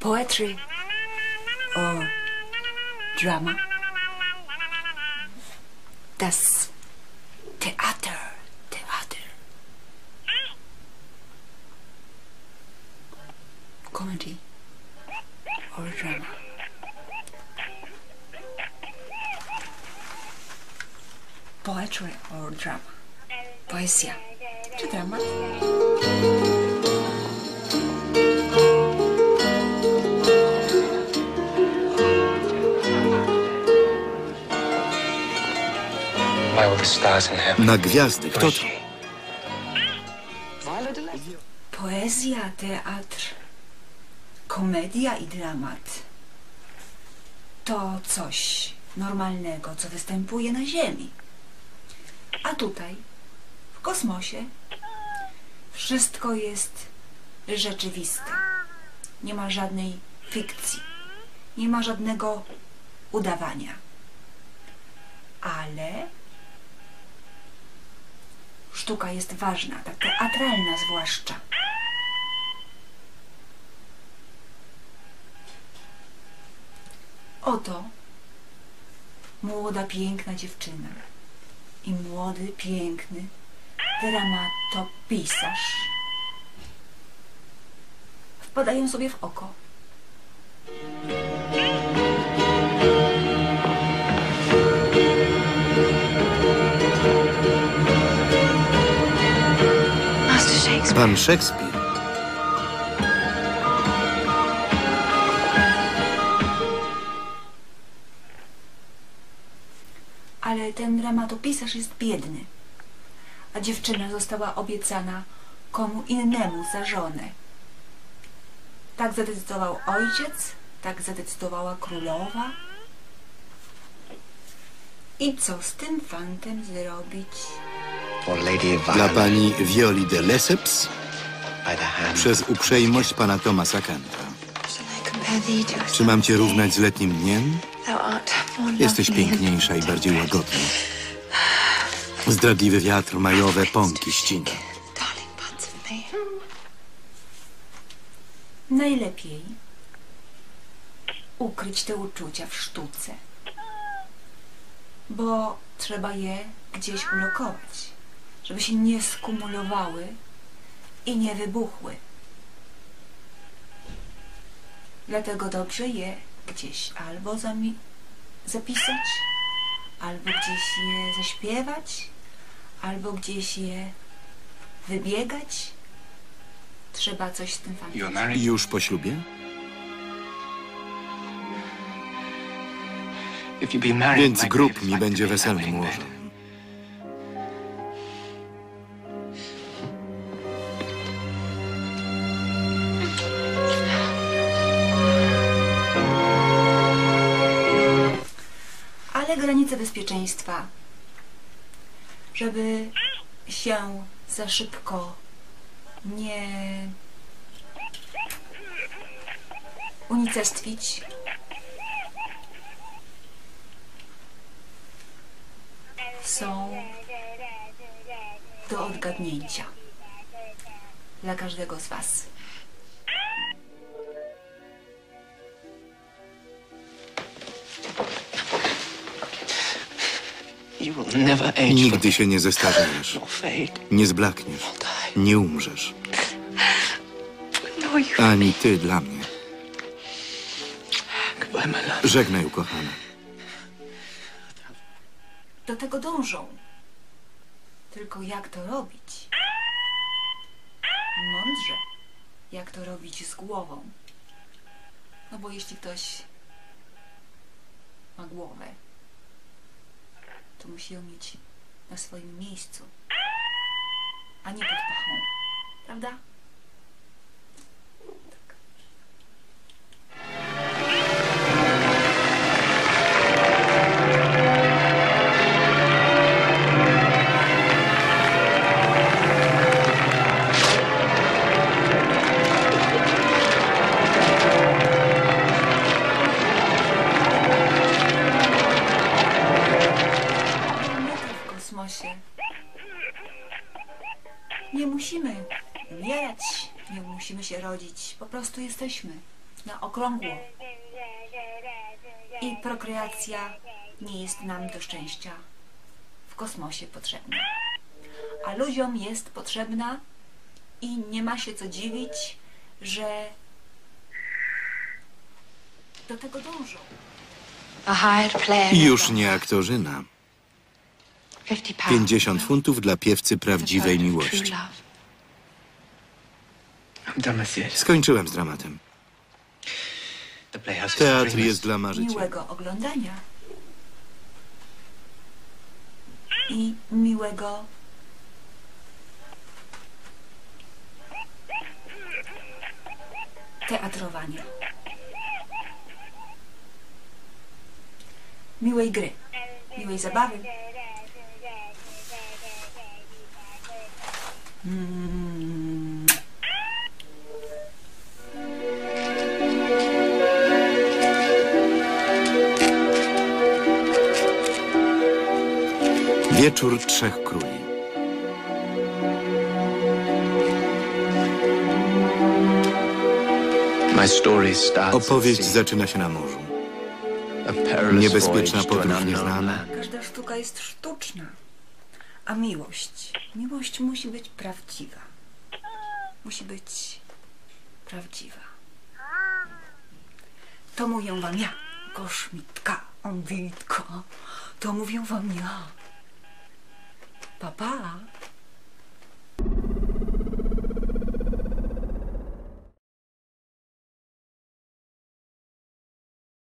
Poetry or drama? Das Theater, Theater. Comedy or drama? Poetry or drama? Poezja czy dramat? Na gwiazdy. Kto to? Poezja, teatr, komedia i dramat to coś normalnego, co występuje na Ziemi. A tutaj, w kosmosie, wszystko jest rzeczywiste. Nie ma żadnej fikcji, nie ma żadnego udawania. Ale sztuka jest ważna, ta teatralna zwłaszcza. Oto młoda, piękna dziewczyna i młody, piękny dramatopisarz wpadają sobie w oko. Pan Szekspir. Ale ten dramatopisarz jest biedny, a dziewczyna została obiecana komu innemu za żonę. Tak zadecydował ojciec, tak zadecydowała królowa. I co z tym fantem zrobić? Dla pani Violi de Lesseps by the hand przez uprzejmość pana Tomasa Kanta. Shall I compare thee to a Czy mam cię równać z letnim dniem? Thou art more Jesteś lovely piękniejsza i bardziej łagodna. Zdradliwy wiatr majowe pąki ścina. Najlepiej ukryć te uczucia w sztuce, bo trzeba je gdzieś ulokować, żeby się nie skumulowały i nie wybuchły. Dlatego dobrze je gdzieś albo zapisać, albo gdzieś je zaśpiewać, albo gdzieś je wybiegać. Trzeba coś z tym married? Już po ślubie? Więc grób mi będzie weselnym łożem. Granice bezpieczeństwa, żeby się za szybko nie unicestwić. Są do odgadnięcia dla każdego z Was. Nigdy się nie zestarzejesz. fade. Nie zblakniesz. die. Nie umrzesz. No, you Ani ty dla mnie. Żegnaj, ukochana. Do tego dążą. Tylko jak to robić? Mądrze. Jak to robić z głową? No bo jeśli ktoś ma głowę, to musi ją mieć na swoim miejscu, a nie pod pachą. Prawda? Musimy umierać, nie musimy się rodzić. Po prostu jesteśmy na okrągło. I prokreacja nie jest nam do szczęścia w kosmosie potrzebna. A ludziom jest potrzebna i nie ma się co dziwić, że do tego dążą. Już nie aktorzyna. 50 pounds. 50 funtów dla piewcy prawdziwej miłości. Skończyłem z dramatem. Teatr jest dla marzycieli. Miłego oglądania. I miłego teatrowania. Miłej gry, miłej zabawy. Mm. Wieczór Trzech Króli. My story starts at Opowieść zaczyna się na morzu. a perilous Niebezpieczna podróż unknown nieznana. Każda sztuka jest sztuczna, a miłość, miłość musi być prawdziwa. Musi być prawdziwa. To mówię wam ja, koszmitka, Anwitko. To mówię wam ja. 爸爸